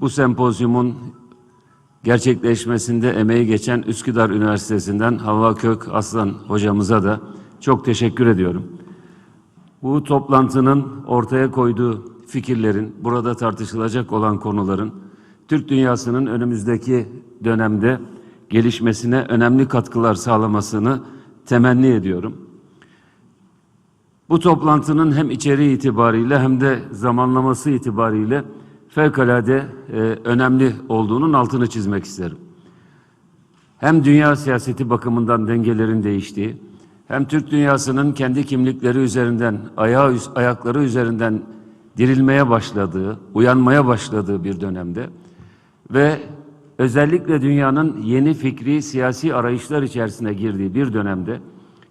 Bu sempozyumun gerçekleşmesinde emeği geçen Üsküdar Üniversitesi'nden Havva Kök Aslan hocamıza da çok teşekkür ediyorum. Bu toplantının ortaya koyduğu fikirlerin, burada tartışılacak olan konuların Türk dünyasının önümüzdeki dönemde gelişmesine önemli katkılar sağlamasını temenni ediyorum. Bu toplantının hem içeriği itibariyle hem de zamanlaması itibariyle fevkalade e, önemli olduğunun altını çizmek isterim. Hem dünya siyaseti bakımından dengelerin değiştiği, hem Türk dünyasının kendi kimlikleri üzerinden, ayağı, ayakları üzerinden dirilmeye başladığı, uyanmaya başladığı bir dönemde ve özellikle dünyanın yeni fikri siyasi arayışlar içerisine girdiği bir dönemde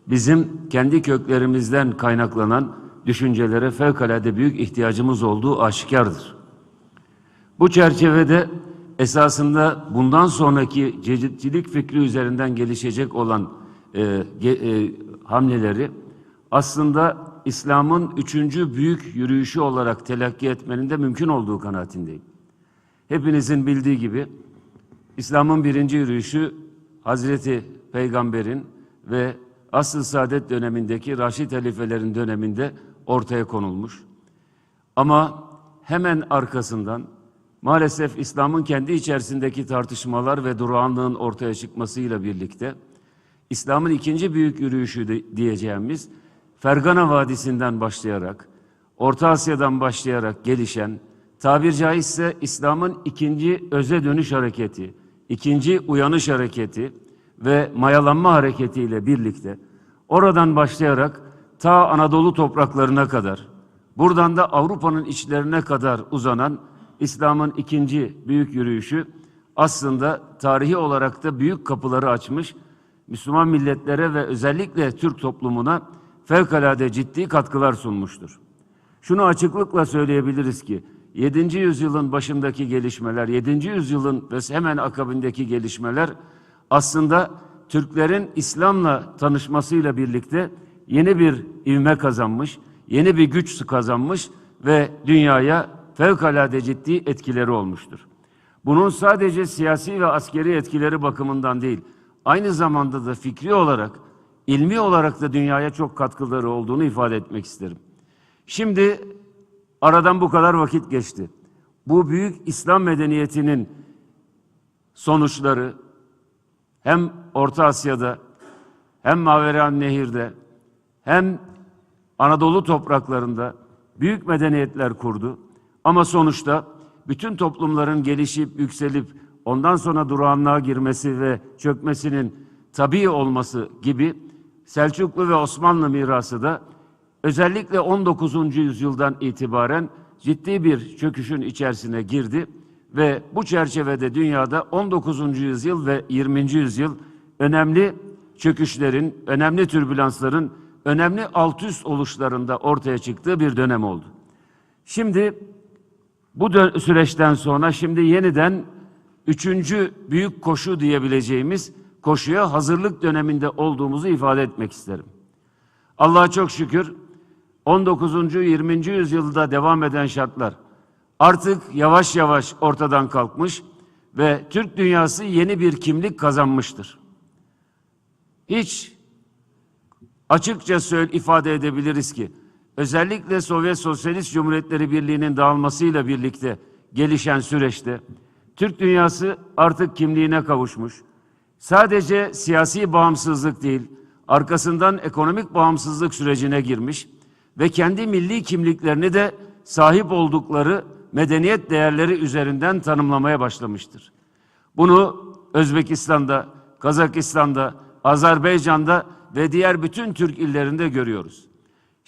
bizim kendi köklerimizden kaynaklanan düşüncelere fevkalade büyük ihtiyacımız olduğu aşikardır. Bu çerçevede esasında bundan sonraki ceditçilik fikri üzerinden gelişecek olan e, ge, e, hamleleri aslında İslam'ın üçüncü büyük yürüyüşü olarak telakki etmenin de mümkün olduğu kanaatindeyim. Hepinizin bildiği gibi İslam'ın birinci yürüyüşü Hazreti Peygamber'in ve Asıl Saadet dönemindeki Raşid halifelerin döneminde ortaya konulmuş. Ama hemen arkasından maalesef İslam'ın kendi içerisindeki tartışmalar ve durağanlığın ortaya çıkmasıyla birlikte İslam'ın ikinci büyük yürüyüşü diyeceğimiz Fergana Vadisi'nden başlayarak, Orta Asya'dan başlayarak gelişen, tabir caizse İslam'ın ikinci öze dönüş hareketi, ikinci uyanış hareketi ve mayalanma hareketiyle birlikte oradan başlayarak ta Anadolu topraklarına kadar, buradan da Avrupa'nın içlerine kadar uzanan İslam'ın ikinci büyük yürüyüşü aslında tarihi olarak da büyük kapıları açmış, Müslüman milletlere ve özellikle Türk toplumuna fevkalade ciddi katkılar sunmuştur. Şunu açıklıkla söyleyebiliriz ki 7. yüzyılın başındaki gelişmeler, 7. yüzyılın ve hemen akabindeki gelişmeler aslında Türklerin İslam'la tanışmasıyla birlikte yeni bir ivme kazanmış, yeni bir güç kazanmış ve dünyaya fevkalade ciddi etkileri olmuştur. Bunun sadece siyasi ve askeri etkileri bakımından değil, aynı zamanda da fikri olarak, ilmi olarak da dünyaya çok katkıları olduğunu ifade etmek isterim. Şimdi aradan bu kadar vakit geçti. Bu büyük İslam medeniyetinin sonuçları hem Orta Asya'da hem Maveran Nehir'de hem Anadolu topraklarında büyük medeniyetler kurdu. Ama sonuçta bütün toplumların gelişip yükselip ondan sonra durağanlığa girmesi ve çökmesinin tabii olması gibi Selçuklu ve Osmanlı mirası da özellikle 19. yüzyıldan itibaren ciddi bir çöküşün içerisine girdi ve bu çerçevede dünyada 19. yüzyıl ve 20. yüzyıl önemli çöküşlerin, önemli türbülansların, önemli alt üst oluşlarında ortaya çıktığı bir dönem oldu. Şimdi bu süreçten sonra şimdi yeniden üçüncü büyük koşu diyebileceğimiz koşuya hazırlık döneminde olduğumuzu ifade etmek isterim. Allah'a çok şükür 19. 20. yüzyılda devam eden şartlar artık yavaş yavaş ortadan kalkmış ve Türk dünyası yeni bir kimlik kazanmıştır. Hiç açıkça söyle ifade edebiliriz ki özellikle Sovyet Sosyalist Cumhuriyetleri Birliği'nin dağılmasıyla birlikte gelişen süreçte Türk dünyası artık kimliğine kavuşmuş. Sadece siyasi bağımsızlık değil, arkasından ekonomik bağımsızlık sürecine girmiş ve kendi milli kimliklerini de sahip oldukları medeniyet değerleri üzerinden tanımlamaya başlamıştır. Bunu Özbekistan'da, Kazakistan'da, Azerbaycan'da ve diğer bütün Türk illerinde görüyoruz.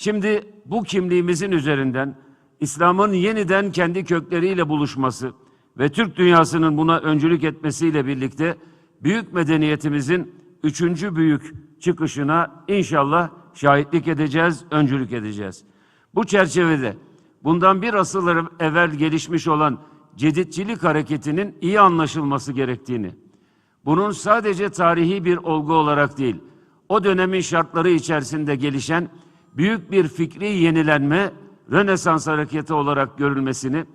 Şimdi bu kimliğimizin üzerinden İslam'ın yeniden kendi kökleriyle buluşması ve Türk dünyasının buna öncülük etmesiyle birlikte büyük medeniyetimizin üçüncü büyük çıkışına inşallah şahitlik edeceğiz, öncülük edeceğiz. Bu çerçevede bundan bir asıl evvel gelişmiş olan ceditçilik hareketinin iyi anlaşılması gerektiğini, bunun sadece tarihi bir olgu olarak değil, o dönemin şartları içerisinde gelişen büyük bir fikri yenilenme, Rönesans hareketi olarak görülmesini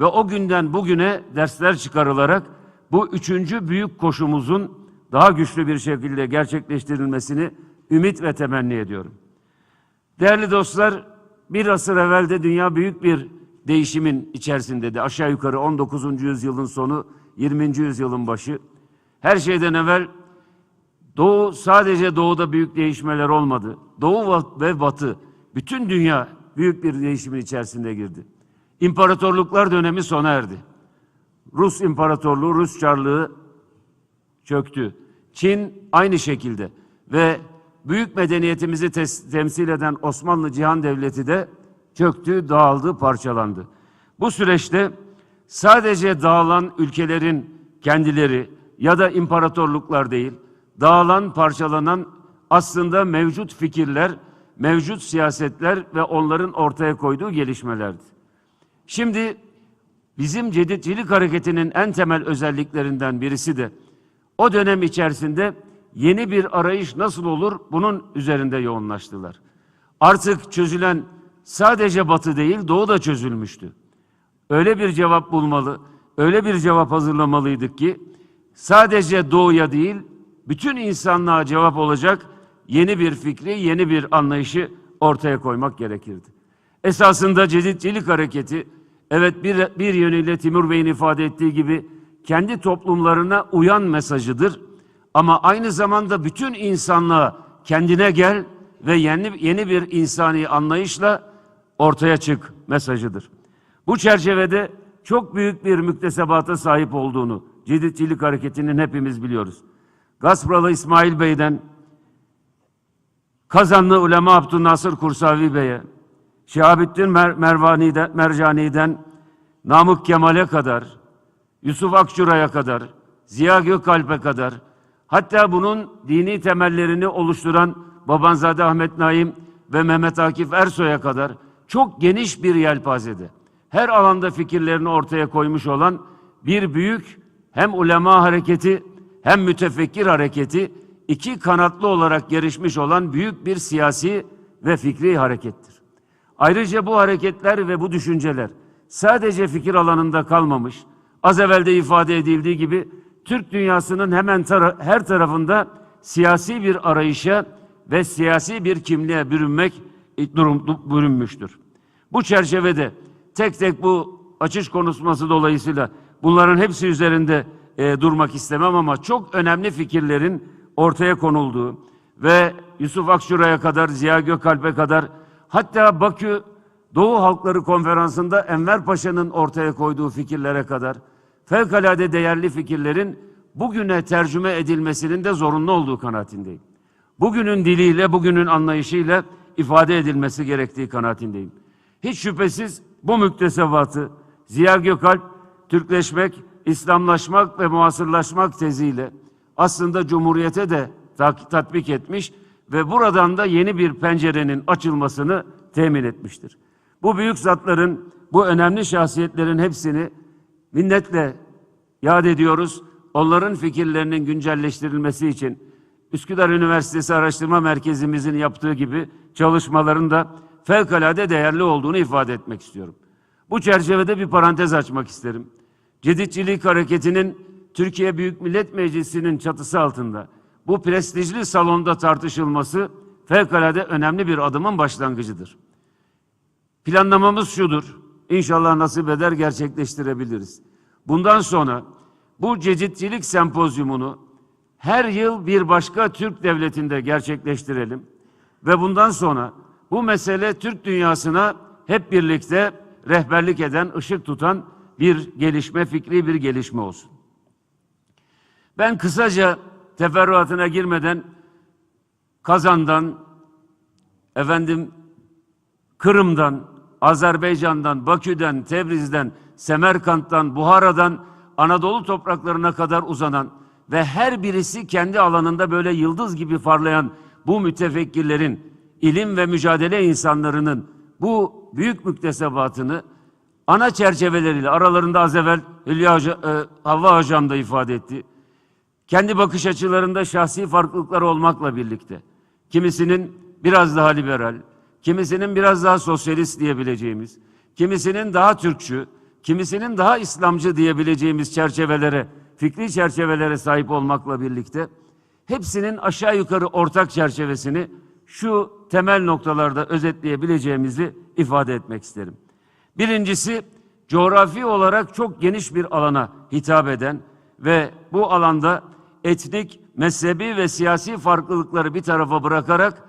ve o günden bugüne dersler çıkarılarak bu üçüncü büyük koşumuzun daha güçlü bir şekilde gerçekleştirilmesini ümit ve temenni ediyorum. Değerli dostlar, bir asır evvelde dünya büyük bir değişimin içerisindeydi. Aşağı yukarı 19. yüzyılın sonu, 20. yüzyılın başı. Her şeyden evvel Doğu sadece doğuda büyük değişmeler olmadı. Doğu ve batı bütün dünya büyük bir değişimin içerisinde girdi. İmparatorluklar dönemi sona erdi. Rus İmparatorluğu, Rus Çarlığı çöktü. Çin aynı şekilde ve büyük medeniyetimizi temsil eden Osmanlı Cihan Devleti de çöktü, dağıldı, parçalandı. Bu süreçte sadece dağılan ülkelerin kendileri ya da imparatorluklar değil, dağılan, parçalanan aslında mevcut fikirler, mevcut siyasetler ve onların ortaya koyduğu gelişmelerdi. Şimdi bizim cedidcilik hareketinin en temel özelliklerinden birisi de o dönem içerisinde yeni bir arayış nasıl olur bunun üzerinde yoğunlaştılar. Artık çözülen sadece batı değil doğu da çözülmüştü. Öyle bir cevap bulmalı, öyle bir cevap hazırlamalıydık ki sadece doğuya değil bütün insanlığa cevap olacak yeni bir fikri, yeni bir anlayışı ortaya koymak gerekirdi. Esasında cedidcilik hareketi evet bir, bir yönüyle Timur Bey'in ifade ettiği gibi kendi toplumlarına uyan mesajıdır. Ama aynı zamanda bütün insanlığa kendine gel ve yeni, yeni bir insani anlayışla ortaya çık mesajıdır. Bu çerçevede çok büyük bir müktesebata sahip olduğunu Cedidcilik Hareketi'nin hepimiz biliyoruz. Gaspralı İsmail Bey'den Kazanlı Ulema Abdülnasır Kursavi Bey'e, Şihabettin Mer Mervani'den, Mercani'den Namık Kemal'e kadar, Yusuf Akçura'ya kadar, Ziya Gökalp'e kadar, hatta bunun dini temellerini oluşturan Babanzade Ahmet Naim ve Mehmet Akif Ersoy'a kadar çok geniş bir yelpazede, her alanda fikirlerini ortaya koymuş olan bir büyük hem ulema hareketi hem mütefekkir hareketi iki kanatlı olarak gelişmiş olan büyük bir siyasi ve fikri harekettir. Ayrıca bu hareketler ve bu düşünceler sadece fikir alanında kalmamış, az evvel de ifade edildiği gibi Türk dünyasının hemen tara her tarafında siyasi bir arayışa ve siyasi bir kimliğe bürünmek durum bürünmüştür. Bu çerçevede tek tek bu açış konuşması dolayısıyla bunların hepsi üzerinde e, durmak istemem ama çok önemli fikirlerin ortaya konulduğu ve Yusuf Akşura'ya kadar, Ziya Gökalp'e kadar hatta Bakü Doğu Halkları Konferansı'nda Enver Paşa'nın ortaya koyduğu fikirlere kadar fevkalade değerli fikirlerin bugüne tercüme edilmesinin de zorunlu olduğu kanaatindeyim. Bugünün diliyle, bugünün anlayışıyla ifade edilmesi gerektiği kanaatindeyim. Hiç şüphesiz bu müktesebatı Ziya Gökalp Türkleşmek, İslamlaşmak ve muasırlaşmak teziyle aslında Cumhuriyete de tatbik etmiş ve buradan da yeni bir pencerenin açılmasını temin etmiştir. Bu büyük zatların, bu önemli şahsiyetlerin hepsini minnetle yad ediyoruz. Onların fikirlerinin güncelleştirilmesi için Üsküdar Üniversitesi Araştırma Merkezimizin yaptığı gibi çalışmaların da fevkalade değerli olduğunu ifade etmek istiyorum. Bu çerçevede bir parantez açmak isterim. Cedidcilik hareketinin Türkiye Büyük Millet Meclisi'nin çatısı altında bu prestijli salonda tartışılması fevkalade önemli bir adımın başlangıcıdır. Planlamamız şudur. İnşallah nasip eder gerçekleştirebiliriz. Bundan sonra bu cedidcilik sempozyumunu her yıl bir başka Türk devletinde gerçekleştirelim. Ve bundan sonra bu mesele Türk dünyasına hep birlikte rehberlik eden, ışık tutan bir gelişme, fikri bir gelişme olsun. Ben kısaca teferruatına girmeden Kazan'dan, efendim Kırım'dan, Azerbaycan'dan, Bakü'den, Tebriz'den, Semerkant'tan, Buhara'dan Anadolu topraklarına kadar uzanan ve her birisi kendi alanında böyle yıldız gibi parlayan bu mütefekkirlerin, ilim ve mücadele insanlarının bu büyük müktesebatını ana çerçeveleriyle aralarında az evvel Hülya Hoca, e, Havva Hocam da ifade etti. Kendi bakış açılarında şahsi farklılıklar olmakla birlikte kimisinin biraz daha liberal, kimisinin biraz daha sosyalist diyebileceğimiz, kimisinin daha Türkçü, kimisinin daha İslamcı diyebileceğimiz çerçevelere, fikri çerçevelere sahip olmakla birlikte hepsinin aşağı yukarı ortak çerçevesini şu temel noktalarda özetleyebileceğimizi ifade etmek isterim. Birincisi coğrafi olarak çok geniş bir alana hitap eden ve bu alanda etnik, mezhebi ve siyasi farklılıkları bir tarafa bırakarak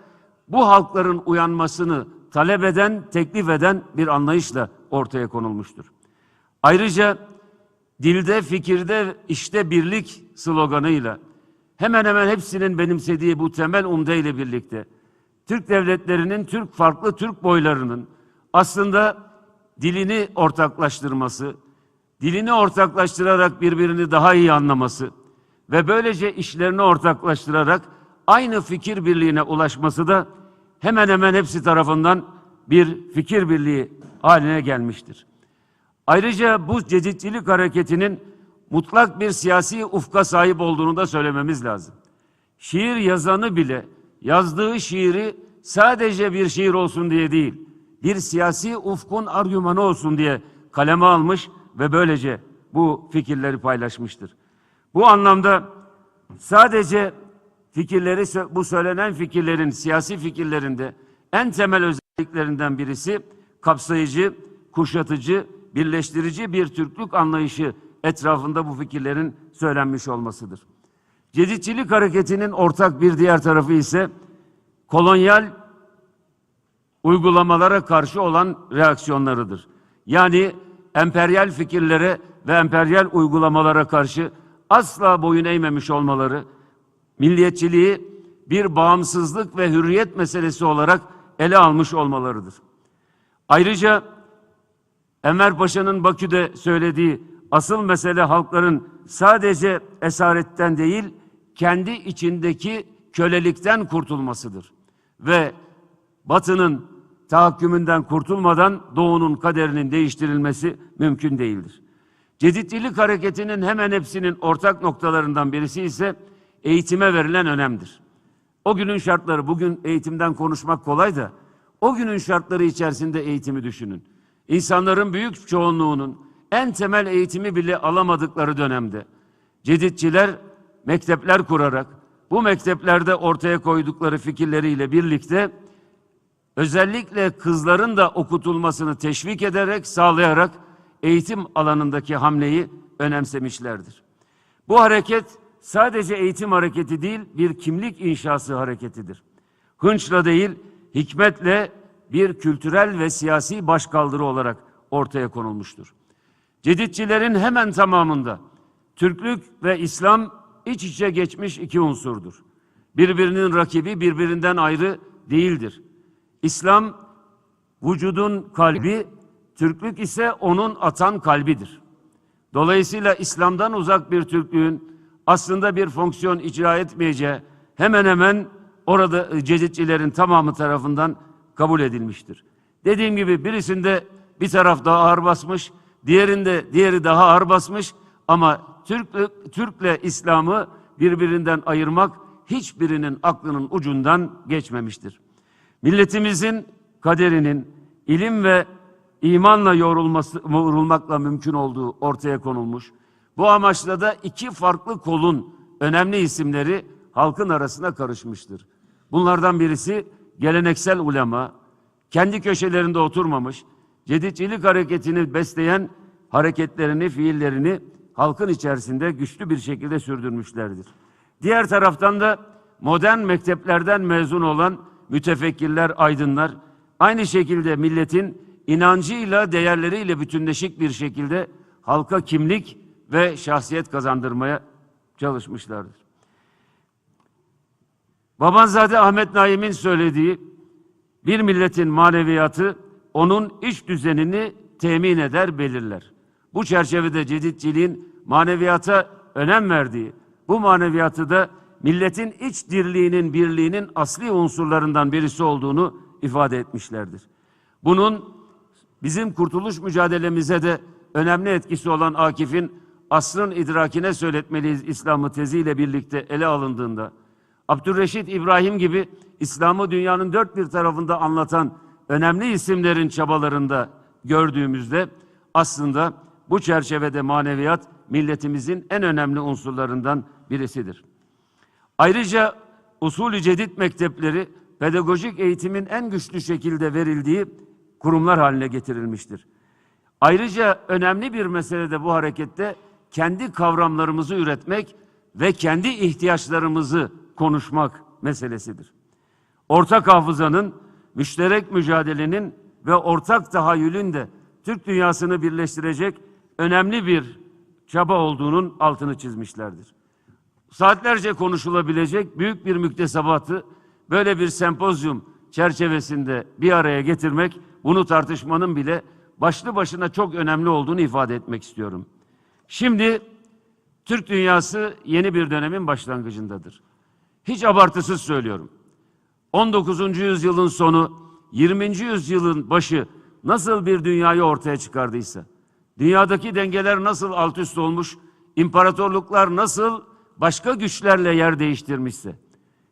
bu halkların uyanmasını talep eden, teklif eden bir anlayışla ortaya konulmuştur. Ayrıca dilde, fikirde, işte birlik sloganıyla hemen hemen hepsinin benimsediği bu temel umde ile birlikte Türk devletlerinin, Türk farklı Türk boylarının aslında dilini ortaklaştırması, dilini ortaklaştırarak birbirini daha iyi anlaması ve böylece işlerini ortaklaştırarak aynı fikir birliğine ulaşması da hemen hemen hepsi tarafından bir fikir birliği haline gelmiştir. Ayrıca bu ceditçilik hareketinin mutlak bir siyasi ufka sahip olduğunu da söylememiz lazım. Şiir yazanı bile yazdığı şiiri sadece bir şiir olsun diye değil, bir siyasi ufkun argümanı olsun diye kaleme almış ve böylece bu fikirleri paylaşmıştır. Bu anlamda sadece fikirleri bu söylenen fikirlerin siyasi fikirlerinde en temel özelliklerinden birisi kapsayıcı, kuşatıcı, birleştirici bir Türklük anlayışı etrafında bu fikirlerin söylenmiş olmasıdır. Ceditçilik hareketinin ortak bir diğer tarafı ise kolonyal uygulamalara karşı olan reaksiyonlarıdır. Yani emperyal fikirlere ve emperyal uygulamalara karşı asla boyun eğmemiş olmaları, milliyetçiliği bir bağımsızlık ve hürriyet meselesi olarak ele almış olmalarıdır. Ayrıca Enver Paşa'nın Bakü'de söylediği asıl mesele halkların sadece esaretten değil, kendi içindeki kölelikten kurtulmasıdır. Ve Batı'nın tahakkümünden kurtulmadan Doğu'nun kaderinin değiştirilmesi mümkün değildir. Ceditlilik hareketinin hemen hepsinin ortak noktalarından birisi ise eğitime verilen önemdir. O günün şartları, bugün eğitimden konuşmak kolay da o günün şartları içerisinde eğitimi düşünün. İnsanların büyük çoğunluğunun en temel eğitimi bile alamadıkları dönemde ceditçiler mektepler kurarak bu mekteplerde ortaya koydukları fikirleriyle birlikte özellikle kızların da okutulmasını teşvik ederek, sağlayarak eğitim alanındaki hamleyi önemsemişlerdir. Bu hareket sadece eğitim hareketi değil, bir kimlik inşası hareketidir. Hınçla değil, hikmetle bir kültürel ve siyasi başkaldırı olarak ortaya konulmuştur. Ceditçilerin hemen tamamında Türklük ve İslam iç içe geçmiş iki unsurdur. Birbirinin rakibi birbirinden ayrı değildir. İslam vücudun kalbi, Türklük ise onun atan kalbidir. Dolayısıyla İslam'dan uzak bir Türklüğün aslında bir fonksiyon icra etmeyeceği hemen hemen orada ceditçilerin tamamı tarafından kabul edilmiştir. Dediğim gibi birisinde bir taraf daha ağır basmış, diğerinde diğeri daha ağır basmış ama Türk Türk'le İslam'ı birbirinden ayırmak hiçbirinin aklının ucundan geçmemiştir. Milletimizin kaderinin ilim ve imanla yoğrulması, yoğrulmakla mümkün olduğu ortaya konulmuş. Bu amaçla da iki farklı kolun önemli isimleri halkın arasına karışmıştır. Bunlardan birisi geleneksel ulema, kendi köşelerinde oturmamış, ceditçilik hareketini besleyen hareketlerini, fiillerini halkın içerisinde güçlü bir şekilde sürdürmüşlerdir. Diğer taraftan da modern mekteplerden mezun olan mütefekkirler, aydınlar aynı şekilde milletin inancıyla, değerleriyle bütünleşik bir şekilde halka kimlik ve şahsiyet kazandırmaya çalışmışlardır. Babanzade Ahmet Naim'in söylediği bir milletin maneviyatı onun iç düzenini temin eder, belirler. Bu çerçevede ceditçiliğin maneviyata önem verdiği, bu maneviyatı da milletin iç dirliğinin, birliğinin asli unsurlarından birisi olduğunu ifade etmişlerdir. Bunun bizim kurtuluş mücadelemize de önemli etkisi olan Akif'in asrın idrakine söyletmeliyiz İslam'ı teziyle birlikte ele alındığında, Abdülreşit İbrahim gibi İslam'ı dünyanın dört bir tarafında anlatan önemli isimlerin çabalarında gördüğümüzde aslında bu çerçevede maneviyat milletimizin en önemli unsurlarından birisidir. Ayrıca usulü cedid mektepleri pedagojik eğitimin en güçlü şekilde verildiği kurumlar haline getirilmiştir. Ayrıca önemli bir mesele de bu harekette kendi kavramlarımızı üretmek ve kendi ihtiyaçlarımızı konuşmak meselesidir. Ortak hafızanın, müşterek mücadelenin ve ortak tahayyülün de Türk dünyasını birleştirecek önemli bir çaba olduğunun altını çizmişlerdir. Saatlerce konuşulabilecek büyük bir müktesebatı böyle bir sempozyum çerçevesinde bir araya getirmek, bunu tartışmanın bile başlı başına çok önemli olduğunu ifade etmek istiyorum. Şimdi Türk dünyası yeni bir dönemin başlangıcındadır. Hiç abartısız söylüyorum. 19. yüzyılın sonu, 20. yüzyılın başı nasıl bir dünyayı ortaya çıkardıysa, dünyadaki dengeler nasıl alt üst olmuş, imparatorluklar nasıl başka güçlerle yer değiştirmişse,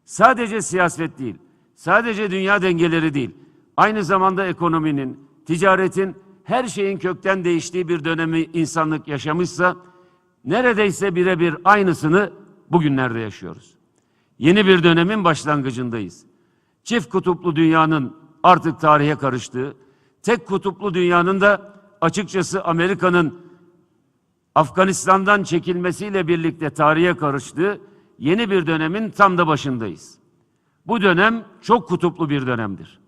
sadece siyaset değil, sadece dünya dengeleri değil, aynı zamanda ekonominin, ticaretin, her şeyin kökten değiştiği bir dönemi insanlık yaşamışsa, neredeyse birebir aynısını bugünlerde yaşıyoruz. Yeni bir dönemin başlangıcındayız. Çift kutuplu dünyanın artık tarihe karıştığı, tek kutuplu dünyanın da açıkçası Amerika'nın Afganistan'dan çekilmesiyle birlikte tarihe karıştığı yeni bir dönemin tam da başındayız. Bu dönem çok kutuplu bir dönemdir.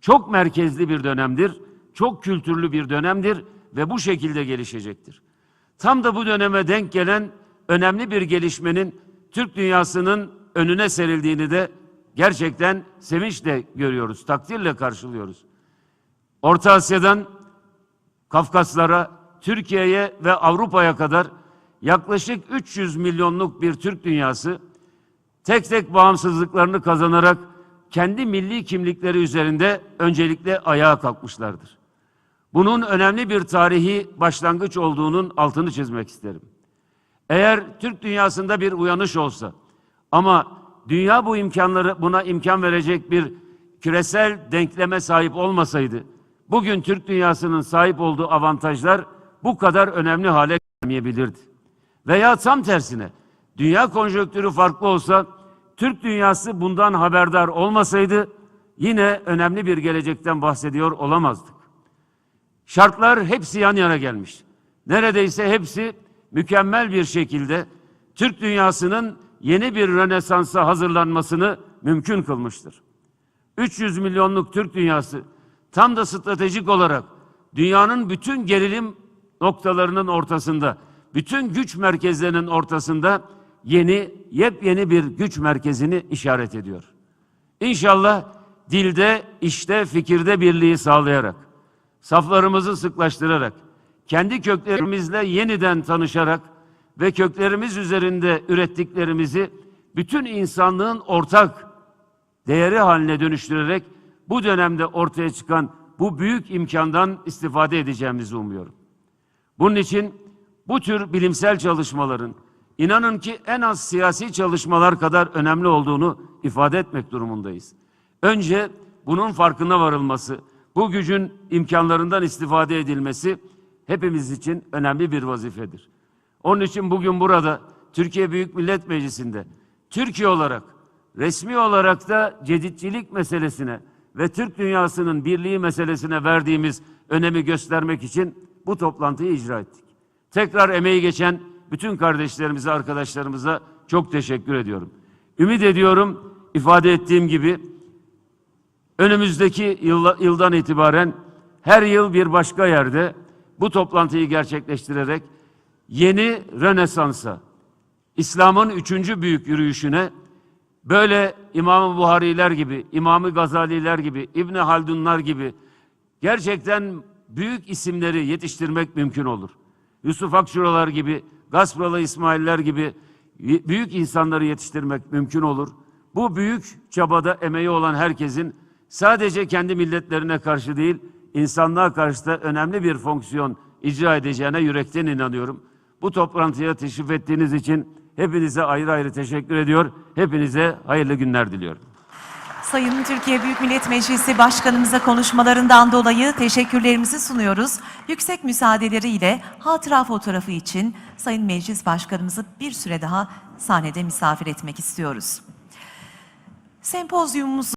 Çok merkezli bir dönemdir, çok kültürlü bir dönemdir ve bu şekilde gelişecektir. Tam da bu döneme denk gelen önemli bir gelişmenin Türk dünyasının önüne serildiğini de gerçekten sevinçle görüyoruz, takdirle karşılıyoruz. Orta Asya'dan Kafkaslara, Türkiye'ye ve Avrupa'ya kadar yaklaşık 300 milyonluk bir Türk dünyası tek tek bağımsızlıklarını kazanarak kendi milli kimlikleri üzerinde öncelikle ayağa kalkmışlardır. Bunun önemli bir tarihi başlangıç olduğunun altını çizmek isterim. Eğer Türk dünyasında bir uyanış olsa ama dünya bu imkanları buna imkan verecek bir küresel denkleme sahip olmasaydı bugün Türk dünyasının sahip olduğu avantajlar bu kadar önemli hale gelmeyebilirdi. Veya tam tersine dünya konjonktürü farklı olsa Türk dünyası bundan haberdar olmasaydı yine önemli bir gelecekten bahsediyor olamazdık. Şartlar hepsi yan yana gelmiş. Neredeyse hepsi mükemmel bir şekilde Türk dünyasının yeni bir rönesansa hazırlanmasını mümkün kılmıştır. 300 milyonluk Türk dünyası tam da stratejik olarak dünyanın bütün gerilim noktalarının ortasında, bütün güç merkezlerinin ortasında yeni, yepyeni bir güç merkezini işaret ediyor. İnşallah dilde, işte, fikirde birliği sağlayarak, saflarımızı sıklaştırarak, kendi köklerimizle yeniden tanışarak ve köklerimiz üzerinde ürettiklerimizi bütün insanlığın ortak değeri haline dönüştürerek bu dönemde ortaya çıkan bu büyük imkandan istifade edeceğimizi umuyorum. Bunun için bu tür bilimsel çalışmaların inanın ki en az siyasi çalışmalar kadar önemli olduğunu ifade etmek durumundayız. Önce bunun farkına varılması, bu gücün imkanlarından istifade edilmesi hepimiz için önemli bir vazifedir. Onun için bugün burada Türkiye Büyük Millet Meclisi'nde Türkiye olarak resmi olarak da ceditçilik meselesine ve Türk dünyasının birliği meselesine verdiğimiz önemi göstermek için bu toplantıyı icra ettik. Tekrar emeği geçen bütün kardeşlerimize, arkadaşlarımıza çok teşekkür ediyorum. Ümit ediyorum ifade ettiğim gibi önümüzdeki yılla, yıldan itibaren her yıl bir başka yerde bu toplantıyı gerçekleştirerek yeni Rönesans'a, İslam'ın üçüncü büyük yürüyüşüne böyle İmam-ı Buhariler gibi, İmam-ı Gazaliler gibi, İbni Haldunlar gibi gerçekten büyük isimleri yetiştirmek mümkün olur. Yusuf Akçuralar gibi, Gaspralı İsmailler gibi büyük insanları yetiştirmek mümkün olur. Bu büyük çabada emeği olan herkesin sadece kendi milletlerine karşı değil, insanlığa karşı da önemli bir fonksiyon icra edeceğine yürekten inanıyorum. Bu toplantıya teşrif ettiğiniz için hepinize ayrı ayrı teşekkür ediyor. Hepinize hayırlı günler diliyorum. Sayın Türkiye Büyük Millet Meclisi Başkanımıza konuşmalarından dolayı teşekkürlerimizi sunuyoruz. Yüksek müsaadeleriyle hatıra fotoğrafı için Sayın Meclis Başkanımızı bir süre daha sahnede misafir etmek istiyoruz. Sempozyumumuz